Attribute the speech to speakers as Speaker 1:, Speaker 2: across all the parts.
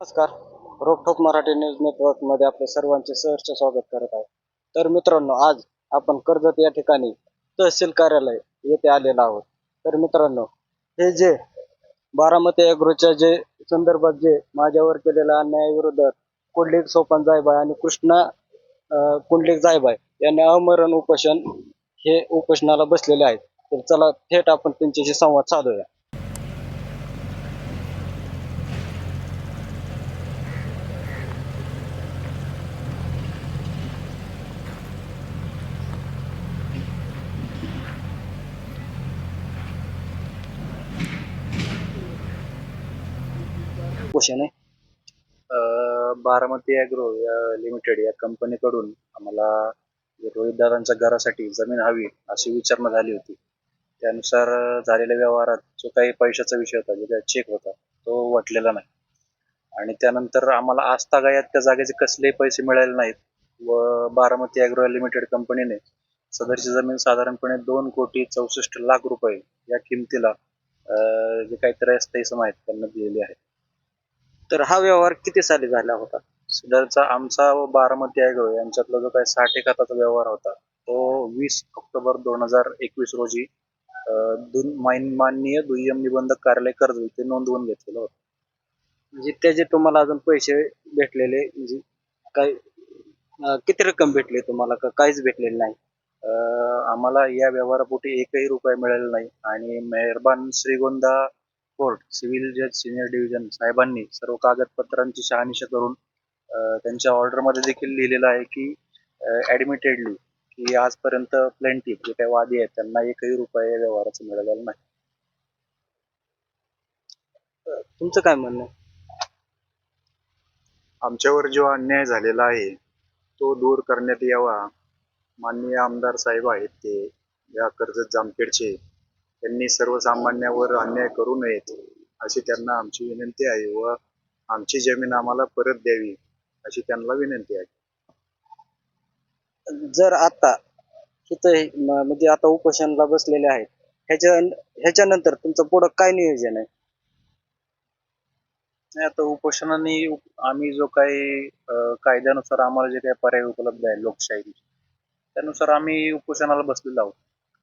Speaker 1: नमस्कार. रोकठोक मराठी न्यूज नेटवर्कमध्ये आपले सर्वांचे सहर्ष स्वागत करत आहे. तर मित्रांनो आज आपण कर्जत या ठिकाणी तहसील कार्यालय येथे आलेलो आहोत. तर मित्रांनो हे जे बारामती अॅग्रोच्या जे संदर्भात जे माझ्यावर केलेल्या अन्यायाविरुद्ध कुंडलिक सोपान जायबाय आणि कृष्णा कुंडलिक जायबाय यांनी अमरण उपोषण हे उपोषणाला बसलेले आहेत. तर चला थेट आपण त्यांच्याशी संवाद साधूया. क्वेश्चन आहे.
Speaker 2: बारामती ॲग्रो या लिमिटेड या कंपनीकडून आम्हाला रोहितदादांच्या घरासाठी जमीन हवी अशी विचारणा झाली होती. त्यानुसार झालेल्या व्यवहारात जो काही पैशाचा विषय होता जो काही चेक होता तो वटलेला नाही. आणि त्यानंतर आम्हाला आस्थागायात त्या जागेचे कसलेही पैसे मिळाले नाहीत व बारामती ॲग्रो लिमिटेड कंपनीने सदरची जमीन साधारणपणे दोन कोटी चौसष्ट लाख रुपये या किमतीला जे काही त्रयस्थायी सम आहेत त्यांना दिलेली आहे.
Speaker 1: तर हा व्यवहार किती साली झाला होता?
Speaker 2: सदरचा आमचा व बारामती ॲग्रो यांच्यातला जो काही साठ एकाचा व्यवहार होता तो वीस ऑक्टोबर दोन हजार एकवीस रोजी माननीय दुय्यम निबंधक कार्यालय कर्ज इथे नोंदवून घेतलेलं होतं.
Speaker 1: म्हणजे त्याचे तुम्हाला अजून पैसे भेटलेले म्हणजे काय किती रक्कम भेटली तुम्हाला? का काहीच भेटलेले नाही?
Speaker 2: आम्हाला या व्यवहारापोटी एकही रुपये मिळाले नाही. आणि मेहरबान श्रीगोंदा कोर्ट सिव्हिल जज सिनियर डिव्हिजन साहेबांनी सर्व कागदपत्रांची शहानिशा करून त्यांच्या ऑर्डरमध्ये देखील लिहिलेलं आहे की ॲडमिटेडली की आजपर्यंत प्लेंटिफ जे काही वादी आहेत त्यांना एकही रुपये व्यवहाराचं मिळालेलं नाही.
Speaker 1: तुमचं काय म्हणणं आहे?
Speaker 2: आमच्यावर जो अन्याय झालेला आहे तो दूर करण्यात यावा. माननीय आमदार साहेब आहेत ते या कर्जत जामखेडचे. त्यांनी सर्वसामान्यावर अन्याय करू नयेत अशी त्यांना आमची विनंती आहे व आमची जमीन आम्हाला परत द्यावी अशी त्यांना विनंती आहे.
Speaker 1: जर आता तिथं म- म्हणजे आता उपोषणला बसलेले आहेत ह्याच्या ह्याच्यानंतर तुमचं पुढं काय नियोजन आहे?
Speaker 2: नाही आता उपोषणाने उप- आम्ही जो काही कायद्यानुसार आम्हाला जे काही पर्याय उपलब्ध आहे लोकशाही त्यानुसार आम्ही उपोषणाला बसलेलो आहोत.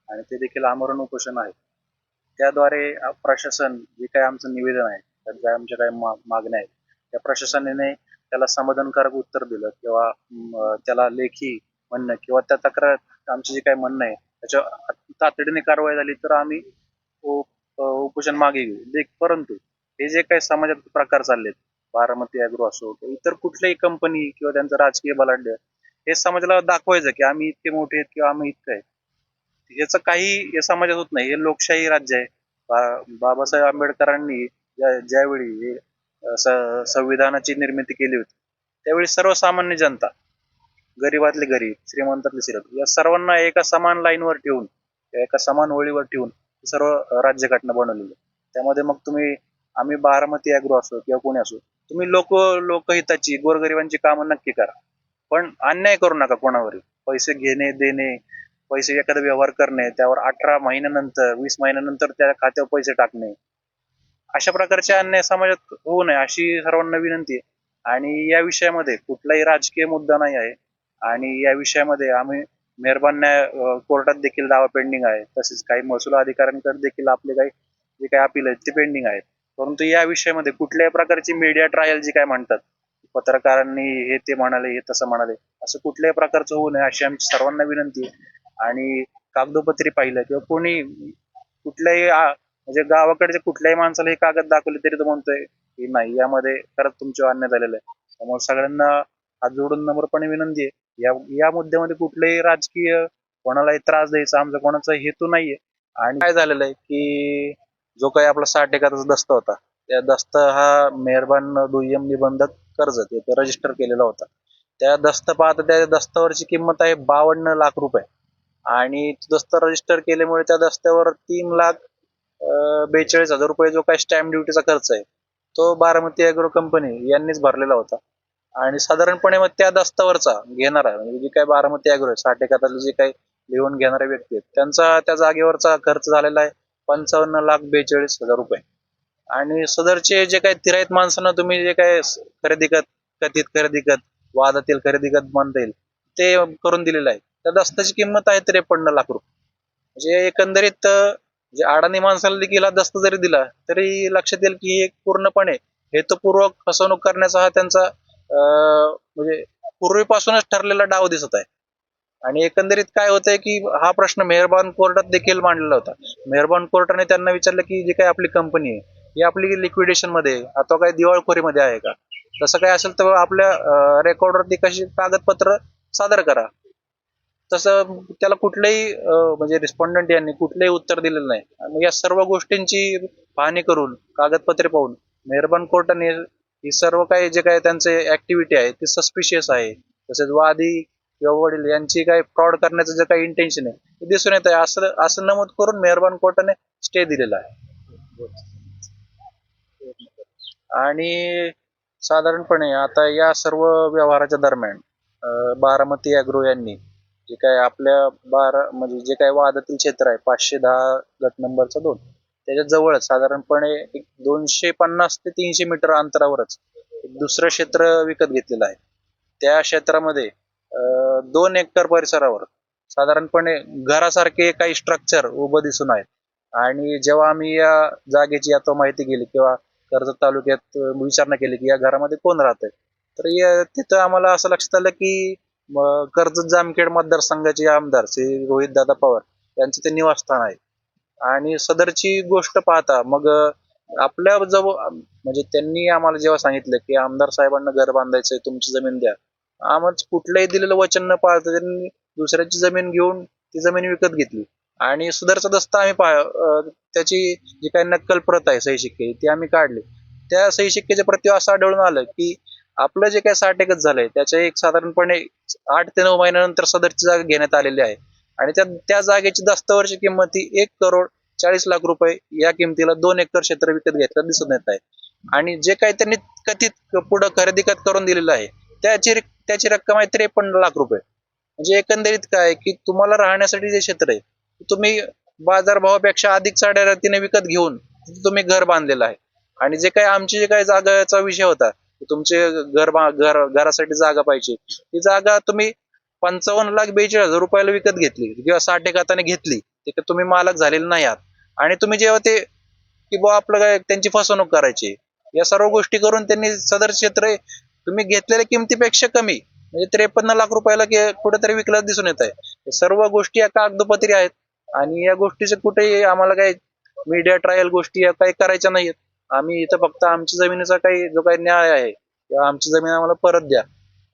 Speaker 2: आणि ते देखील आमरण उपोषण आहे. त्याद्वारे प्रशासन जे काही आमचं निवेदन आहे त्यात ज्या आमच्या काही मा- मागण्या आहेत त्या प्रशासनाने त्याला समाधानकारक उत्तर दिलं किंवा त्याला लेखी म्हणणं किंवा त्या तक्रार आमची जे काही म्हणणं आहे त्याच्या तातडीने कारवाई झाली तर आम्ही उपोषण मागे घेऊ. लेख परंतु हे जे काही समाजात प्रकार चाललेत बारामती अॅग्रो असो किंवा इतर कुठल्याही कंपनी किंवा त्यांचं राजकीय बलाढ्य हे समाजाला दाखवायचं की आम्ही इतके मोठे आहेत किंवा आम्ही इतकं आहे. याचं काही या समाजात होत नाही. हे लोकशाही राज्य आहे. बाबासाहेब आंबेडकरांनी ज्यावेळी हे संविधानाची निर्मिती केली होती त्यावेळी सर्वसामान्य जनता गरीबातले गरीब श्रीमंतातले श्रीमंत या सर्वांना एका समान लाईनवर ठेवून एका समान ओळीवर ठेवून हे सर्व राज्यघटना बनवलेली त्यामध्ये मग तुम्ही आम्ही बारामती अॅग्रो असो किंवा कोणी असो तुम्ही लोक लोकहिताची गोरगरिबांची कामं नक्की करा. पण अन्याय करू नका कोणावरही. पैसे घेणे देणे पैसे एखादा व्यवहार करणे त्यावर अठरा महिन्यानंतर वीस महिन्यानंतर त्या खात्यावर पैसे टाकणे. अशा प्रकारचे अन्याय समाजात होऊ नये अशी सर्वांना विनंती आहे. आणि या विषयामध्ये कुठलाही राजकीय मुद्दा नाही आहे. आणि या विषयामध्ये आम्ही मेहरबान न्याय कोर्टात देखील दावा पेंडिंग आहे. तसेच काही महसूल अधिकाऱ्यांकडे देखील आपले काही जे काही अपील आहेत ते पेंडिंग आहेत. परंतु या विषयामध्ये कुठल्याही प्रकारची मीडिया ट्रायल जी काय म्हणतात पत्रकारांनी हे ते म्हणाले हे तसं म्हणाले असं कुठल्याही प्रकारचं होऊ नये अशी आमची सर्वांना विनंती आहे. आणि कागदोपत्री पाहिलं किंवा कोणी कुठल्याही म्हणजे गावाकडच्या कुठल्याही माणसाला हे कागद दाखवले तरी तो म्हणतोय की नाही यामध्ये खरंच तुमचे अन्याय झालेलं आहे. त्यामुळे सगळ्यांना हात जोडून नम्रपणे विनंती आहे. या या मुद्द्यामध्ये कुठलेही राजकीय कोणालाही त्रास द्यायचा आमचा कोणाचा हेतू नाहीये. आणि काय झालेलं आहे की जो काही आपला साठ एकाचा दस्त होता त्या दस्त हा मेहरबान दुय्यम निबंधक कर्ज ते रजिस्टर केलेला होता. त्या दस्त पाहता त्या दस्तावरची किंमत आहे बावन्न लाख रुपये. आणि तो दस्त रजिस्टर केल्यामुळे त्या दस्त्यावर तीन लाख बेचाळीस हजार रुपये जो काही स्टॅम्प ड्युटीचा खर्च आहे तो बारामती अॅग्रो कंपनी यांनीच भरलेला होता. आणि साधारणपणे मग त्या दस्तावरचा घेणारा म्हणजे जे काही बारामती अॅग्रो आहे साठ एकातले जे काही लिहून घेणारे व्यक्ती आहेत त्यांचा त्या जागेवरचा खर्च झालेला आहे पंचावन्न लाख बेचाळीस हजार रुपये. आणि सदरचे जे काही तिराईत माणसांना तुम्ही जे काय खरेदी खत कथित खरेदी कत वादातील खरेदी कत म्हणता येईल ते करून दिलेलं आहे. त्या दस्ताची किंमत आहे त्रेपन्न लाख रुपये. म्हणजे एकंदरीत जे अडाणी माणसाला देखील दस्त जरी दिला तरी लक्षात येईल की हे पूर्णपणे हेतुपूर्वक फसवणूक करण्याचा हा त्यांचा म्हणजे पूर्वीपासूनच ठरलेला डाव दिसत आहे. आणि एकंदरीत काय होतंय की हा प्रश्न मेहरबान कोर्टात देखील मांडलेला होता. मेहरबान कोर्टाने त्यांना विचारलं की जी काही आपली कंपनी आहे ही आपली लिक्विडेशनमध्ये अथवा काही दिवाळखोरीमध्ये आहे का? तसं काय असेल तर आपल्या रेकॉर्डवरती कशी कागदपत्र सादर करा. तसं त्याला कुठलंही म्हणजे रिस्पॉन्डंट यांनी कुठलंही उत्तर दिलेलं नाही. या सर्व गोष्टींची पाहणी करून कागदपत्रे पाहून मेहरबान कोर्टाने ही सर्व काही जे काही त्यांचे ऍक्टिव्हिटी आहे ती सस्पिशियस आहे. तसेच वादी किंवा वडील यांची काही फ्रॉड करण्याचं जे काही इंटेन्शन आहे ते दिसून येत. आहे असं असं नमूद करून मेहरबान कोर्टाने स्टे दिलेला आहे. आणि साधारणपणे आता या सर्व व्यवहाराच्या दरम्यान बारामती अॅग्रो यांनी जे काय आपल्या बारा म्हणजे जे काय वादातील क्षेत्र आहे पाचशे दहा गट नंबरचा दोन त्याच्या जवळच साधारणपणे एक दोनशे पन्नास ते तीनशे मीटर अंतरावरच दुसरं क्षेत्र विकत घेतलेलं आहे. त्या क्षेत्रामध्ये दोन एकर परिसरावर साधारणपणे घरासारखे काही स्ट्रक्चर उभं दिसून आहेत. आणि जेव्हा आम्ही या जागेची आता माहिती गेली किंवा कर्जत तालुक्यात विचारणा केली की या घरामध्ये कोण राहतंय? तर या तिथं आम्हाला असं लक्षात आलं की म, कर्जत जामखेड मतदारसंघाचे आमदार श्री रोहित दादा पवार यांचं ते निवासस्थान आहे. आणि सदरची गोष्ट पाहता मग अं, आपल्या जवळ म्हणजे त्यांनी आम्हाला जेव्हा सांगितलं की आमदार साहेबांना घर बांधायचंय तुमची जमीन द्या. आम्हाला कुठलंही दिलेलं वचन न पाळता त्यांनी दुसऱ्याची जमीन घेऊन ती जमीन विकत घेतली. आणि सुधारचा दस्ता आम्ही पा अं, त्याची जी काही नक्कल प्रत आहे सही शिक्के ती आम्ही काढली. त्या सही शिक्केच्या प्रती असं आढळून आलं की आपलं जे काही साठ एकच झालंय त्याचे एक साधारणपणे आठ ते नऊ महिन्यानंतर सदरची जागा घेण्यात आलेली आहे. आणि त्या त्या जागेची दस्तावरची किंमत ही एक करोड चाळीस लाख रुपये या किमतीला दोन एकर क्षेत्र विकत घेतलं दिसून येत आहे. आणि जे काही त्यांनी कथित पुढं खरेदी खत करून दिलेलं आहे त्याची त्याची रक्कम आहे त्रेपन्न लाख रुपये. म्हणजे एकंदरीत काय की तुम्हाला राहण्यासाठी जे क्षेत्र आहे तुम्ही बाजारभावापेक्षा अधिक साड्या विकत घेऊन तुम्ही घर बांधलेलं आहे. आणि जे काही आमची जे काही जागाचा विषय होता तुमचे घर घर घरासाठी जागा पाहिजे. ती जागा तुम्ही पंचावन्न लाख बेचाळीस हजार रुपयाला विकत घेतली किंवा साठ एक हाताने घेतली ते तुम्ही मालक झालेले नाही आहात. आणि तुम्ही जेव्हा ते की बुवा आपलं काय त्यांची फसवणूक करायची या सर्व गोष्टी करून त्यांनी सदर क्षेत्र तुम्ही घेतलेल्या किमतीपेक्षा कमी म्हणजे त्रेपन्न लाख रुपयाला कुठेतरी विकला दिसून येत आहे सर्व गोष्टी या कागदोपत्री आहेत. आणि या गोष्टीचे कुठेही आम्हाला काही मीडिया ट्रायल गोष्टी या काही करायच्या नाहीत आम्ही इथं फक्त आमच्या जमिनीचा काही जो काही न्याय आहे किंवा आमची जमीन आम्हाला परत द्या.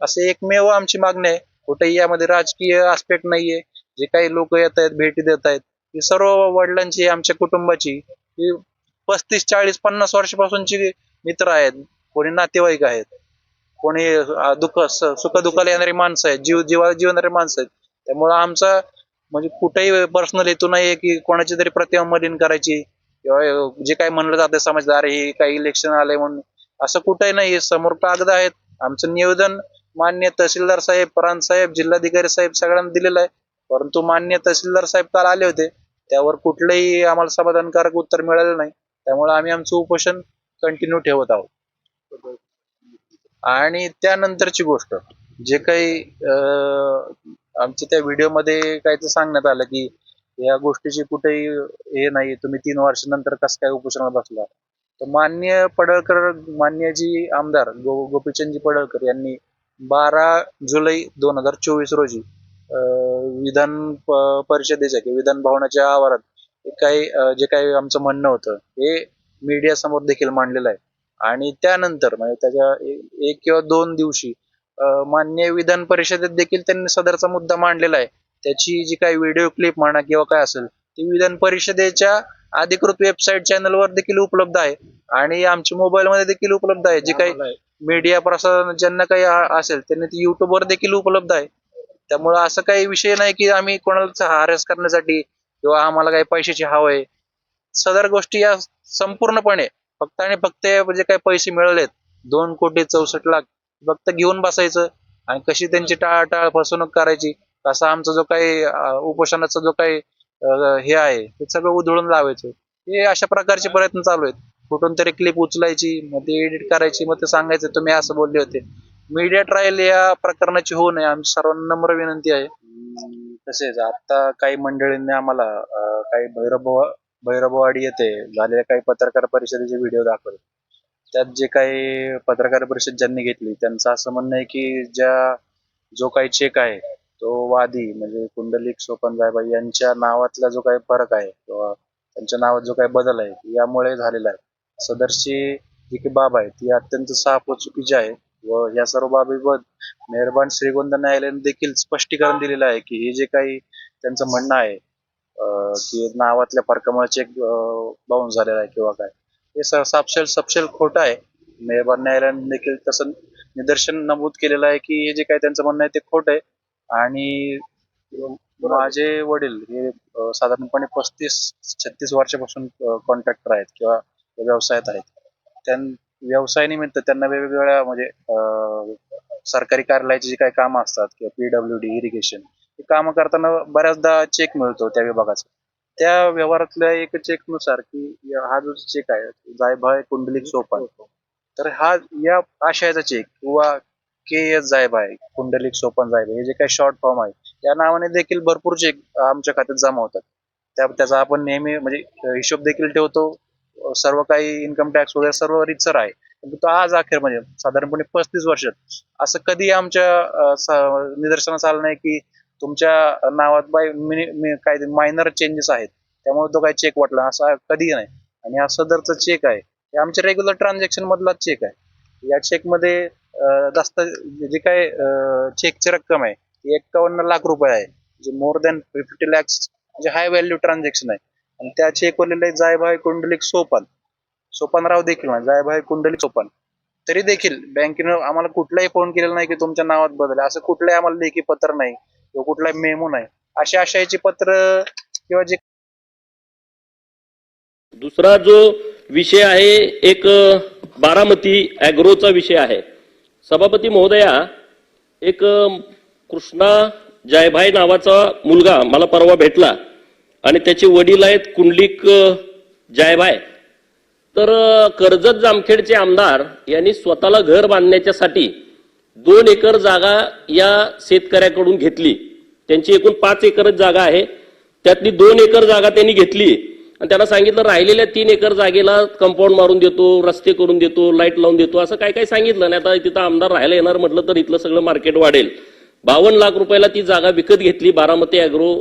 Speaker 2: असे एकमेव आमची मागणी आहे. कुठेही यामध्ये राजकीय आस्पेक्ट नाहीये. जे काही लोक येत आहेत भेटी देत आहेत ही सर्व वडिलांची आमच्या कुटुंबाची ही पस्तीस चाळीस पन्नास वर्षापासूनची मित्र आहेत. कोणी नातेवाईक आहेत. कोणी दुःख सुख दुःखाला येणारी माणसं आहेत. जीव जीवाला जीवणारी माणसं आहेत. त्यामुळे आमचा म्हणजे कुठेही पर्सनल हेतू नाहीये की कोणाची तरी प्रतिमा मलिन करायची. किंवा जे काही म्हणलं जातं समजदार हे काही इलेक्शन आलंय म्हणून. असं कुठे नाही समोर कागद आहेत. आमचं निवेदन मान्य तहसीलदार साहेब प्रांत साहेब जिल्हाधिकारी साहेब सगळ्यांना दिलेलं आहे. परंतु मान्य तहसीलदार साहेब काल आले होते. त्यावर कुठलंही आम्हाला समाधानकारक उत्तर मिळालं नाही. त्यामुळे आम्ही आमचं उपोषण कंटिन्यू ठेवत आहोत. आणि त्यानंतरची गोष्ट जे काही आमच्या त्या व्हिडिओमध्ये काय ते सांगण्यात आलं की या गोष्टीची कुठेही हे नाही. तुम्ही तीन वर्षानंतर कसं काय उपोषणाला बसला? तर मान्य पडळकर मान्य जी आमदार गो गोपीचंदजी पडळकर यांनी बारा जुलै दोन हजार चोवीस रोजी विधान परिषदेच्या किंवा विधान भवनाच्या आवारात काही जे काही आमचं म्हणणं होतं हे मीडिया समोर देखील मांडलेलं आहे. आणि त्यानंतर म्हणजे त्याच्या एक किंवा दोन दिवशी मान्य विधान परिषदेत देखील त्यांनी सदरचा मुद्दा मांडलेला आहे. त्याची जी काही व्हिडिओ क्लिप म्हणा किंवा काय असेल ती विधान परिषदेच्या अधिकृत वेबसाईट चॅनलवर देखील उपलब्ध आहे. आणि आमच्या मोबाईल मध्ये देखील उपलब्ध आहे. जे काही मीडिया प्रसारण ज्यांना काही असेल त्यांनी ती युट्यूबवर देखील उपलब्ध आहे. त्यामुळं असं काही विषय नाही की आम्ही कोणाला हारेस करण्यासाठी किंवा आम्हाला काही पैशाची हवं आहे. सदर गोष्टी या संपूर्णपणे फक्त आणि फक्त जे काही पैसे मिळालेत दोन कोटी चौसष्ट लाख फक्त घेऊन बसायचं आणि कशी त्यांची टाळाटाळ फसवणूक करायची तसा आमचा जो काही उपोषणाचा जो काही हे आहे ते सगळं उधळून लावायचं. हे अशा प्रकारचे प्रयत्न चालू आहेत. कुठून तरी क्लिप उचलायची मग ते एडिट करायची मग ते सांगायचं तुम्ही असं बोलले होते. मीडिया ट्रायल या प्रकरणाची होऊ नये आमची सर्वांना नम्र विनंती आहे. तसेच आता काही मंडळींनी आम्हाला काही भैरव भैरववाडी येथे झालेल्या काही पत्रकार परिषदेचे व्हिडिओ दाखवले. त्यात जे काही पत्रकार परिषद ज्यांनी घेतली त्यांचं असं म्हणणं आहे की ज्या जो काही चेक आहे तो वादी म्हणजे कुंडलिक सोपन जायबाई यांच्या नावातला जो काही फरक आहे किंवा त्यांच्या नावात जो काही बदल आहे यामुळे झालेला आहे. सदरची जी की बाब आहे ती अत्यंत साफ व चुकीची आहे व या सर्व बाबीबद्दल मेहरबान श्रीगोंद न्यायालयाने देखील स्पष्टीकरण दिलेलं आहे की हे जे काही त्यांचं म्हणणं आहे की नावातल्या फरकामुळे चेक बाउन्स झालेला आहे किंवा काय हे स- सापशेल सपशेल खोटं आहे. मेहरबान न्यायालयाने देखील तसं निदर्शन नमूद केलेलं आहे की हे जे काही त्यांचं म्हणणं आहे ते खोटं आहे. आणि माझे वडील हे साधारणपणे पस्तीस छत्तीस वर्षापासून कॉन्ट्रॅक्टर आहेत किंवा व्यवसायात आहेत. त्यां व्यवसायानिमित्त त्यांना वेगवेगळ्या म्हणजे सरकारी कार्यालयाची जी काही कामं असतात किंवा पीडब्ल्यू डी इरिगेशन हे कामं करताना बऱ्याचदा चेक मिळतो त्या विभागाचा. त्या व्यवहारातल्या एक चेकनुसार की या- हा जो चेक आहे जायभाय कुंडलिक सोपान तर हा या आशयाचा चेक किंवा के एस आहे कुंडलिक सोपान जायब हे जे काही शॉर्ट फॉर्म आहे या नावाने देखील भरपूर चेक आमच्या खात्यात जमा होतात. त्या त्याचा आपण नेहमी म्हणजे हिशोब देखील ठेवतो. सर्व काही इन्कम टॅक्स वगैरे सर्व रितसर आहे. पण तो आज अखेर म्हणजे साधारणपणे पस्तीस वर्षात. असं कधी आमच्या निदर्शनास आलं नाही की तुमच्या नावात बाय मिनि काय मायनर चेंजेस आहेत. त्यामुळे तो काही चेक वाटला असा कधी नाही. आणि हा सदरचा चेक आहे. हे आमच्या रेग्युलर ट्रान्झॅक्शन मधला चेक आहे. या चेकमध्ये दस्त जे काय चेकची रक्कम आहे ती एक्कावन्न लाख रुपये आहे. जे मोर दॅन फिफ्टी लॅक्स म्हणजे हाय व्हॅल्यू ट्रान्झॅक्शन आहे. आणि त्या चेक वरलेले जायभाई कुंडलिक सोपान. सोपानराव देखील म्हणजे जायभाई कुंडलिक सोपान. तरी देखील बँकेनं आम्हाला कुठलाही फोन केलेला नाही की तुमच्या नावात बदल असं कुठलंही आम्हाला लेखी पत्र नाही किंवा कुठलाही मेमो नाही. अशा आशयाची पत्र किंवा जे
Speaker 3: दुसरा जो विषय आहे एक बारामती अॅग्रोचा विषय आहे. सभापती महोदया एक कृष्णा जायभाई नावाचा मुलगा मला परवा भेटला आणि त्याचे वडील आहेत कुंडलिक अ, जायभाय तर कर्जत जामखेडचे आमदार यांनी स्वतःला घर बांधण्याच्यासाठी दोन एकर जागा या शेतकऱ्याकडून घेतली. त्यांची एकूण पाच एकरच जागा आहे. त्यातली दोन एकर जागा त्यांनी घेतली. आणि त्यांना सांगितलं राहिलेल्या तीन एकर जागेला कंपाऊंड मारून देतो रस्ते करून देतो लाइट लावून देतो असं काय काय सांगितलं. नाही आता तिथं आमदार राहायला येणार म्हटलं तर इथलं सगळं मार्केट वाढेल. बावन्न लाख रुपयाला ती जागा विकत घेतली बारामती अॅग्रो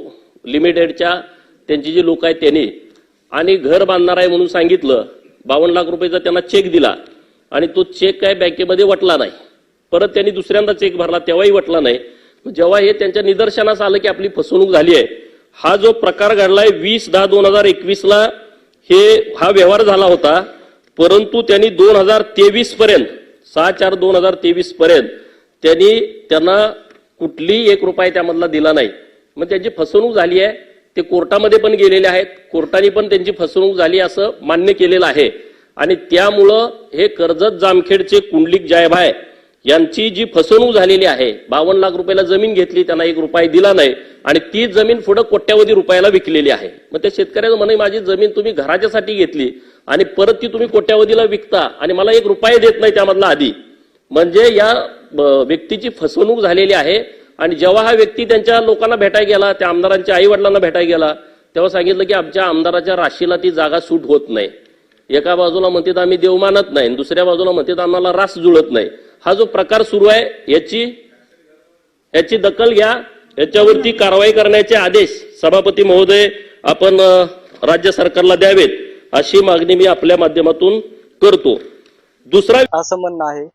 Speaker 3: लिमिटेडच्या त्यांची जी लोक आहेत त्यांनी. आणि घर बांधणार आहे म्हणून सांगितलं. बावन्न लाख रुपयाचा त्यांना चेक दिला. आणि तो चेक काय बँकेमध्ये वटला नाही. परत त्यांनी दुसऱ्यांदा चेक भरला तेव्हाही वटला नाही. जेव्हा हे त्यांच्या निदर्शनास आलं की आपली फसवणूक झाली आहे हा जो प्रकार घडलाय वीस दहा दोन हजार एकवीसला हे हा व्यवहार झाला होता. परंतु त्यांनी दोन हजार तेवीस पर्यंत सहा चार दोन हजार तेवीस पर्यंत त्यांनी त्यांना कुठलीही एक रुपया त्यामधला दिला नाही. मग त्यांची फसवणूक झाली आहे. ते कोर्टामध्ये पण गेलेले आहेत. कोर्टाने पण त्यांची फसवणूक झाली असं मान्य केलेलं आहे. आणि त्यामुळं हे कर्जत जामखेडचे कुंडलिक जायभाय यांची जी फसवणूक झालेली आहे बावन्न लाख रुपयाला जमीन घेतली त्यांना एक रुपया दिला नाही आणि ती जमीन पुढे कोट्यावधी रुपयाला विकलेली आहे. मग त्या शेतकऱ्याचं म्हणे माझी जमीन तुम्ही घराच्यासाठी घेतली आणि परत ती तुम्ही कोट्यावधीला विकता आणि मला एक रुपया देत नाही त्यामधला आधी. म्हणजे या व्यक्तीची फसवणूक झालेली आहे आणि जेव्हा हा व्यक्ती त्यांच्या लोकांना भेटायला गेला त्या आमदारांच्या आई वडिलांना भेटायला गेला तेव्हा सांगितलं की आमच्या आमदाराच्या राशीला ती जागा सूट होत नाही. एका बाजूला म्हणतात आम्ही देव मानत नाही दुसऱ्या बाजूला म्हणतात आम्हाला रास जुळत नाही. हा जो प्रकार सुरू आहे याची याची दखल घ्या. याच्यावरती कारवाई करण्याचे आदेश सभापती महोदय आपण राज्य सरकारला द्यावेत अशी मागणी मी आपल्या माध्यमातून करतो. दुसरा
Speaker 1: असं म्हणणं आहे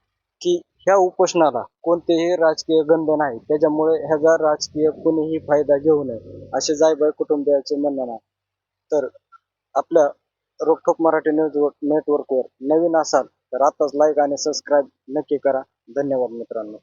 Speaker 1: की ह्या उपोषणाला कोणतेही राजकीय गंध नाही. त्याच्यामुळे ह्याचा राजकीय कोणीही फायदा घेऊ नये असे जायबाई कुटुंबियाचे म्हणणं आहे तर आपल्या रोखोक मराठी न्यूज नेटवर्कवर नवीन असाल तर आताच लाईक आणि सबस्क्राईब नक्की करा. धन्यवाद मित्रांनो.